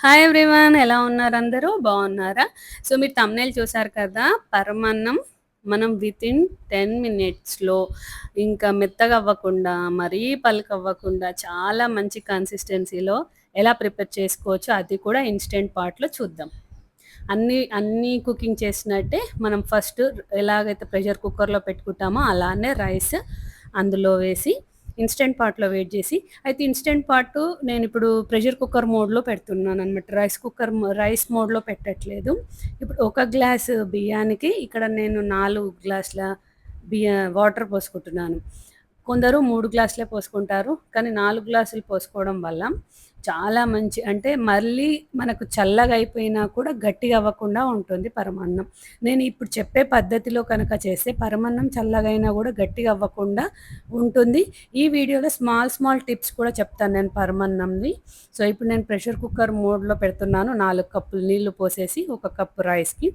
Hi everyone ఎలా ఉన్నారు అందరూ? బాగున్నారా? సో మీరు తమ్నేలు చూసారు కదా పరమాన్నం మనం విత్ ఇన్ టెన్ మినిట్స్లో ఇంకా మెత్తగా అవ్వకుండా మరీ పలుకు అవ్వకుండా చాలా మంచి కన్సిస్టెన్సీలో ఎలా ప్రిపేర్ చేసుకోవచ్చు అది కూడా ఇన్స్టెంట్ పార్ట్లో చూద్దాం. అన్ని అన్ని కుకింగ్ చేసినట్టే మనం ఫస్ట్ ఎలాగైతే ప్రెషర్ కుక్కర్లో పెట్టుకుంటామో అలానే రైస్ అందులో వేసి ఇన్స్టెంట్ పార్ట్లో వెయిట్ చేసి. అయితే ఇన్స్టెంట్ పార్ట్ నేను ఇప్పుడు ప్రెషర్ కుక్కర్ మోడ్లో పెడుతున్నాను అనమాట రైస్ కుక్కర్ రైస్ మోడ్లో పెట్టట్లేదు. ఇప్పుడు ఒక గ్లాస్ బియ్యానికి ఇక్కడ నేను నాలుగు గ్లాసుల బియ్య వాటర్ పోసుకుంటున్నాను. కొందరు మూడు గ్లాసులే పోసుకుంటారు కానీ నాలుగు గ్లాసులు పోసుకోవడం వల్ల చాలా మంచి అంటే మళ్ళీ మనకు చల్లగా అయిపోయినా కూడా గట్టిగా అవ్వకుండా ఉంటుంది పరమాన్నం. నేను ఇప్పుడు చెప్పే పద్ధతిలో కనుక చేస్తే పరమాన్నం చల్లగా అయినా కూడా గట్టిగా అవ్వకుండా ఉంటుంది. ఈ వీడియోలో స్మాల్ స్మాల్ టిప్స్ కూడా చెప్తాను నేను పరమాన్నంని సో ఇప్పుడు నేను ప్రెషర్ కుక్కర్ మోడ్లో పెడుతున్నాను. నాలుగు కప్పులు నీళ్ళు పోసేసి ఒక కప్పు రైస్కి.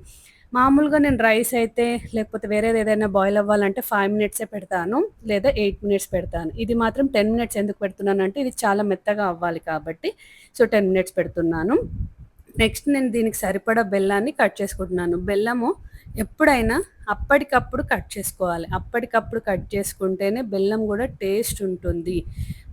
మామూలుగా నేను రైస్ అయితే లేకపోతే వేరేది ఏదైనా బాయిల్ అవ్వాలంటే ఫైవ్ మినిట్సే పెడతాను లేదా ఎయిట్ మినిట్స్ పెడతాను. ఇది మాత్రం టెన్ మినిట్స్ ఎందుకు పెడుతున్నాను అంటే ఇది చాలా మెత్తగా అవ్వాలి కాబట్టి సో టెన్ మినిట్స్ పెడుతున్నాను. నెక్స్ట్ నేను దీనికి సరిపడా బెల్లాన్ని కట్ చేసుకుంటున్నాను. బెల్లము ఎప్పుడైనా అప్పటికప్పుడు కట్ చేసుకోవాలి. అప్పటికప్పుడు కట్ చేసుకుంటేనే బెల్లం కూడా టేస్ట్ ఉంటుంది.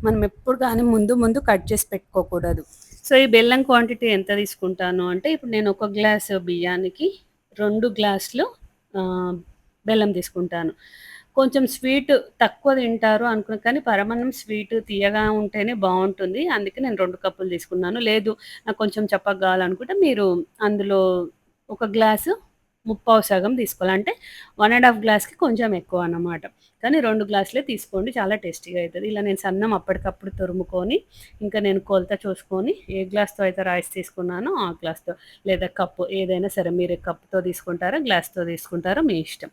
మనం ఎప్పుడు కానీ ముందు ముందు కట్ చేసి పెట్టుకోకూడదు. సో ఈ బెల్లం క్వాంటిటీ ఎంత తీసుకుంటాను అంటే ఇప్పుడు నేను ఒక గ్లాస్ బియ్యానికి రెండు గ్లాసులు బెల్లం తీసుకుంటాను. కొంచెం స్వీట్ తక్కువ తింటారు అనుకున్నాను కానీ పరమాన్నం స్వీట్ తీయగా ఉంటేనే బాగుంటుంది. అందుకే నేను రెండు కప్పులు తీసుకున్నాను. లేదు నాకు కొంచెం చప్పగా కావాలనుకుంటే మీరు అందులో ఒక గ్లాసు ముప్పావు సగం తీసుకోవాలి. అంటే వన్ అండ్ హాఫ్ గ్లాస్కి కొంచెం ఎక్కువ అన్నమాట. కానీ రెండు గ్లాసులే తీసుకోండి చాలా టేస్టీగా అవుతుంది ఇలా నేను సన్నం అప్పటికప్పుడు తురుముకొని ఇంకా నేను కొలత చూసుకొని ఏ గ్లాస్తో అయితే రైస్ తీసుకున్నానో ఆ గ్లాస్తో లేదా కప్పు ఏదైనా సరే మీరు కప్తో తీసుకుంటారా గ్లాస్తో తీసుకుంటారో మీ ఇష్టం.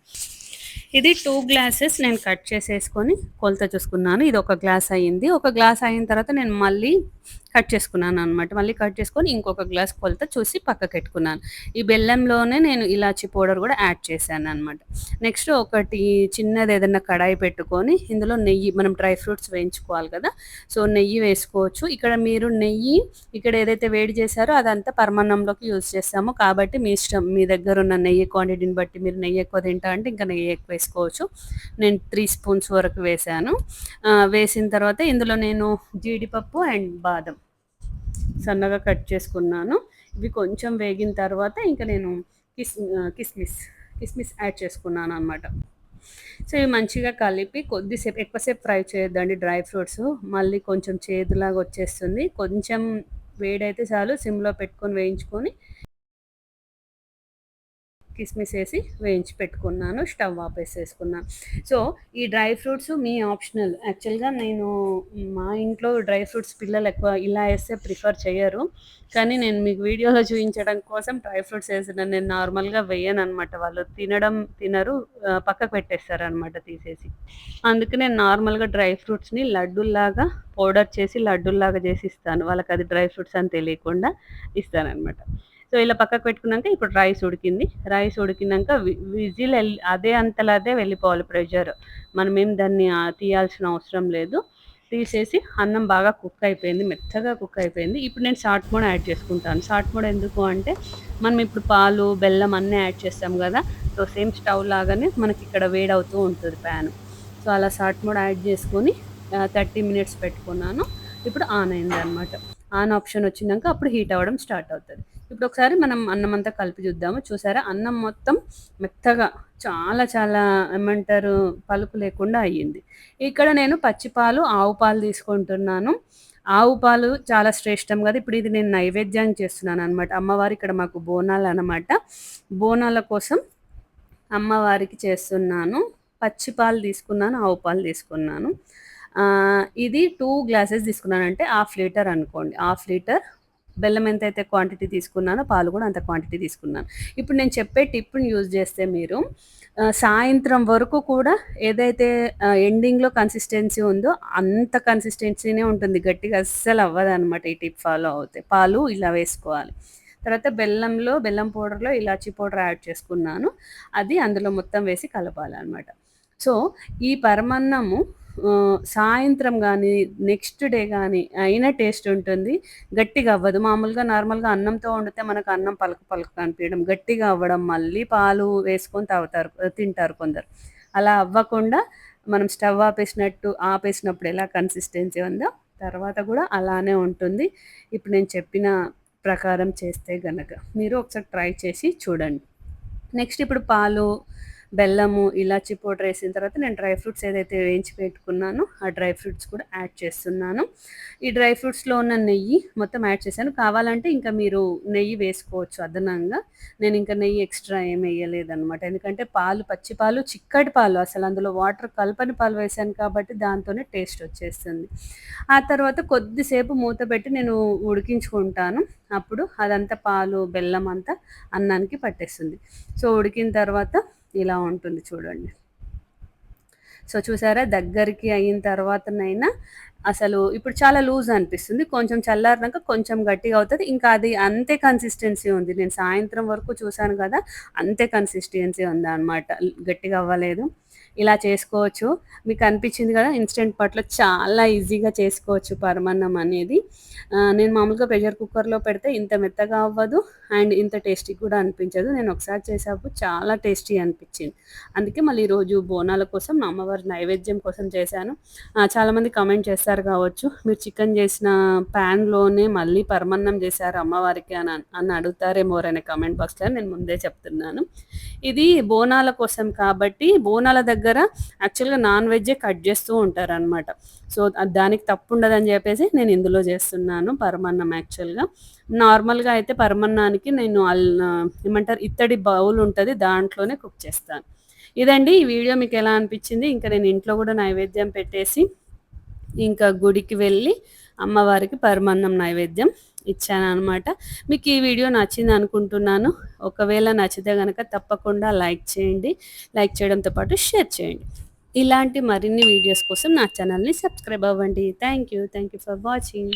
ఇది టూ గ్లాసెస్ నేను కట్ చేసేసుకొని కొలత చూసుకున్నాను. ఇది ఒక గ్లాస్ అయ్యింది. ఒక గ్లాస్ అయిన తర్వాత నేను మళ్ళీ కట్ చేసుకున్నాను అనమాట మళ్ళీ కట్ చేసుకొని ఇంకొక గ్లాస్ కొలత చూసి పక్కకు పెట్టుకున్నాను ఈ బెల్లంలోనే నేను ఇలాచి పౌడర్ కూడా యాడ్ చేశాను అనమాట నెక్స్ట్ ఒకటి చిన్నది ఏదైనా కడాయి పెట్టుకొని ఇందులో నెయ్యి మనం డ్రై ఫ్రూట్స్ వేయించుకోవాలి కదా సో నెయ్యి వేసుకోవచ్చు. ఇక్కడ మీరు నెయ్యి ఇక్కడ ఏదైతే వేడి చేశారో అదంతా పరమాన్నంలోకి యూజ్ చేస్తాము. కాబట్టి మీ ఇష్టం మీ దగ్గర ఉన్న నెయ్యి క్వాంటిటీని బట్టి మీరు నెయ్యి ఎక్కువ తింటా అంటే ఇంకా నెయ్యి ఎక్కువ వేసుకోవచ్చు. నేను త్రీ స్పూన్స్ వరకు వేసాను వేసిన తర్వాత ఇందులో నేను జీడిపప్పు అండ్ బాదం. సన్నగా కట్ చేసుకున్నాను. ఇవి కొంచెం వేగిన తర్వాత ఇంకా నేను కిస్ కిస్మిస్ కిస్మిస్ యాడ్ చేసుకున్నాను అనమాట సో ఇవి మంచిగా కలిపి కొద్దిసేపు ఎక్కువసేపు ఫ్రై చేయొద్దండి డ్రై ఫ్రూట్స్. మళ్ళీ కొంచెం చేదులాగా వచ్చేస్తుంది. కొంచెం వేడైతే చాలు సిమ్లో పెట్టుకొని వేయించుకొని కిస్మిస్ వేసి వేయించి పెట్టుకున్నాను స్టవ్ ఆపేసేసుకున్నాను సో ఈ డ్రై ఫ్రూట్స్ మీ ఆప్షనల్. యాక్చువల్గా నేను మా ఇంట్లో డ్రై ఫ్రూట్స్ పిల్లలు ఎక్కువ ఇలా వేస్తే ప్రిఫర్ చేయరు. కానీ నేను మీకు వీడియోలో చూపించడం కోసం డ్రై ఫ్రూట్స్ వేసిన నేను నార్మల్గా వేయను అనమాట వాళ్ళు తినడం తినరు పక్కకు పెట్టేస్తారు అనమాట తీసేసి. అందుకు నేను నార్మల్గా డ్రై ఫ్రూట్స్ని లడ్డుల్లాగా పౌడర్ చేసి లడ్డుల్లాగా చేసి ఇస్తాను. వాళ్ళకి అది డ్రై ఫ్రూట్స్ అని తెలియకుండా ఇస్తానమాట సో ఇలా పక్కకు పెట్టుకున్నాక ఇప్పుడు రైస్ ఉడికింది. రైస్ ఉడికినాక విజిల్ అదే అంతలా అదే వెళ్ళిపోవాలి ప్రెషర్. మనం ఏం దాన్ని తీయాల్సిన అవసరం లేదు. తీసేసి అన్నం బాగా కుక్ అయిపోయింది మెత్తగా కుక్ అయిపోయింది. ఇప్పుడు నేను షార్ట్ మోడ్ యాడ్ చేసుకుంటాను. షార్ట్ మోడ్ ఎందుకు అంటే మనం ఇప్పుడు పాలు బెల్లం అన్నీ యాడ్ చేస్తాం కదా సో సేమ్ స్టవ్ లాగానే మనకి ఇక్కడ వేడవుతూ ఉంటుంది ప్యాన్. సో అలా షార్ట్ మోడ్ యాడ్ చేసుకొని థర్టీ మినిట్స్ పెట్టుకున్నాను. ఇప్పుడు ఆన్ అయింది అనమాట ఆన్ ఆప్షన్ వచ్చినాక అప్పుడు హీట్ అవ్వడం స్టార్ట్ అవుతుంది. ఇప్పుడు ఒకసారి మనం అన్నం అంతా కలిపి చూద్దాము. చూసారా? అన్నం మొత్తం మెత్తగా చాలా చాలా ఏమంటారు పలుపు లేకుండా అయ్యింది. ఇక్కడ నేను పచ్చిపాలు ఆవు పాలు తీసుకుంటున్నాను. ఆవు పాలు చాలా శ్రేష్టం కదా. ఇప్పుడు ఇది నేను నైవేద్యం చేస్తున్నాను అనమాట అమ్మవారి ఇక్కడ మాకు బోనాలు అనమాట బోనాల కోసం అమ్మవారికి చేస్తున్నాను. పచ్చి పాలు తీసుకున్నాను ఆవు పాలు తీసుకున్నాను. ఇది టూ గ్లాసెస్ తీసుకున్నాను అంటే హాఫ్ లీటర్ అనుకోండి. హాఫ్ లీటర్ బెల్లం ఎంతైతే క్వాంటిటీ తీసుకున్నానో పాలు కూడా అంత క్వాంటిటీ తీసుకున్నాను. ఇప్పుడు నేను చెప్పే టిప్ని యూజ్ చేస్తే మీరు సాయంత్రం వరకు కూడా ఏదైతే ఎండింగ్లో కన్సిస్టెన్సీ ఉందో అంత కన్సిస్టెన్సీనే ఉంటుంది. గట్టిగా అస్సలు అవ్వదు అనమాట ఈ టిప్ ఫాలో అవుతే. పాలు ఇలా వేసుకోవాలి. తర్వాత బెల్లంలో బెల్లం పౌడర్లో ఇలాచీ పౌడర్ యాడ్ చేసుకున్నాను. అది అందులో మొత్తం వేసి కలపాలి అనమాట సో ఈ పరమన్నము సాయంత్రం కానీ నెక్స్ట్ డే కానీ అయినా టేస్ట్ ఉంటుంది. గట్టిగా అవ్వదు. మామూలుగా నార్మల్‌గా అన్నంతో వండితే మనకు అన్నం పలక పలక కనిపించడం గట్టిగా అవ్వడం, మళ్ళీ పాలు వేసుకొని తాగుతారు తింటారు కొందరు. అలా అవ్వకుండా మనం స్టవ్ ఆపేసినట్టు ఆపేసినప్పుడు ఎలా కన్సిస్టెన్సీ ఉందో తర్వాత కూడా అలానే ఉంటుంది. ఇప్పుడు నేను చెప్పిన ప్రకారం చేస్తే గనక. మీరు ఒకసారి ట్రై చేసి చూడండి. నెక్స్ట్ ఇప్పుడు పాలు బెల్లము, ఇలాచి పౌడర్ వేసిన తర్వాత నేను డ్రై ఫ్రూట్స్ ఏదైతే వేయించి పెట్టుకున్నానో, ఆ డ్రై ఫ్రూట్స్ కూడా యాడ్ చేస్తున్నాను. ఈ డ్రై ఫ్రూట్స్‌లో ఉన్న నెయ్యి మొత్తం యాడ్ చేశాను. కావాలంటే ఇంకా మీరు నెయ్యి వేసుకోవచ్చు అదనంగా. నేను ఇంకా నెయ్యి ఎక్స్‌ట్రా ఏమి వేయలేదనమాట ఎందుకంటే పాలు పచ్చి పాలు, చిక్కటి పాలు అసలు అందులో వాటర్ కలపని పాలు వేశాను కాబట్టి దాంతోనే టేస్ట్ వచ్చేస్తుంది. ఆ తర్వాత కొద్దిసేపు మూత పెట్టి నేను ఉడికించుకుంటాను. అప్పుడు అదంతా పాలు, బెల్లం అంతా అన్నానికి పట్టేస్తుంది. సో, ఉడికిన తర్వాత ఇలా ఉంటుంది చూడండి. సో, చూసారా దగ్గరికి అయిన తర్వాతనైనా అసలు ఇప్పుడు చాలా లూజ్ అనిపిస్తుంది. కొంచెం చల్లారినాక కొంచెం గట్టిగా అవుతుంది ఇంకా అది అంతే కన్సిస్టెన్సీ ఉంది. నేను సాయంత్రం వరకు చూసాను కదా! అంతే కన్సిస్టెన్సీ ఉంది అనమాట గట్టిగా అవ్వలేదు. ఇలా చేసుకోవచ్చు. మీకు అనిపించింది కదా! ఇన్‌స్టంట్ పాట్‌లో చాలా ఈజీగా చేసుకోవచ్చు పరమాన్నం అనేది. నేను మామూలుగా ప్రెషర్ కుక్కర్‌లో పెడితే ఇంత మెత్తగా అవ్వదు. అండ్ ఇంత టేస్టీ కూడా అనిపించదు. నేను ఒకసారి చేసాప్పుడు చాలా టేస్టీ అనిపించింది. అందుకే మళ్ళీ ఈరోజు బోనాల కోసం మా అమ్మవారి నైవేద్యం కోసం చేశాను. చాలామంది కమెంట్ చేస్తారు కావచ్చు. మీరు చికెన్ చేసిన ప్యాన్‌లోనే మళ్ళీ పరమాన్నం చేశారు అమ్మవారికి అని అని అడుగుతారేమో అనే కమెంట్ బాక్స్‌లో నేను ముందే చెప్తున్నాను. ఇది బోనాల కోసం కాబట్టి బోనాల దగ్గర యాక్చువల్‌గా నాన్ వెజ్జే కట్ చేస్తూ ఉంటారనమాట. సో, దానికి తప్పు ఉండదని చెప్పేసి నేను ఇందులో చేస్తున్నాను పరమాన్నం యాక్చువల్‌గా. నార్మల్‌గా అయితే పరమాన్నానికి నేను ఏమంటారు ఇత్తడి బౌల్ ఉంటుంది దాంట్లోనే కుక్ చేస్తాను. ఇదండి ఈ వీడియో మీకు ఎలా అనిపించింది? ఇంకా నేను ఇంట్లో కూడా నైవేద్యం పెట్టేసి ఇంకా గుడికి వెళ్ళి అమ్మవారికి పరమాన్నం నైవేద్యం ఇచ్చాను అనమాట మీకు ఈ వీడియో నచ్చింది అనుకుంటున్నాను. ఒకవేళ నచ్చితే కనుక తప్పకుండా లైక్ చేయండి. లైక్ చేయడంతో పాటు షేర్ చేయండి. ఇలాంటి మరిన్ని వీడియోస్ కోసం నా ఛానల్‌ని సబ్స్క్రైబ్ అవ్వండి. Thank you. Thank you for watching.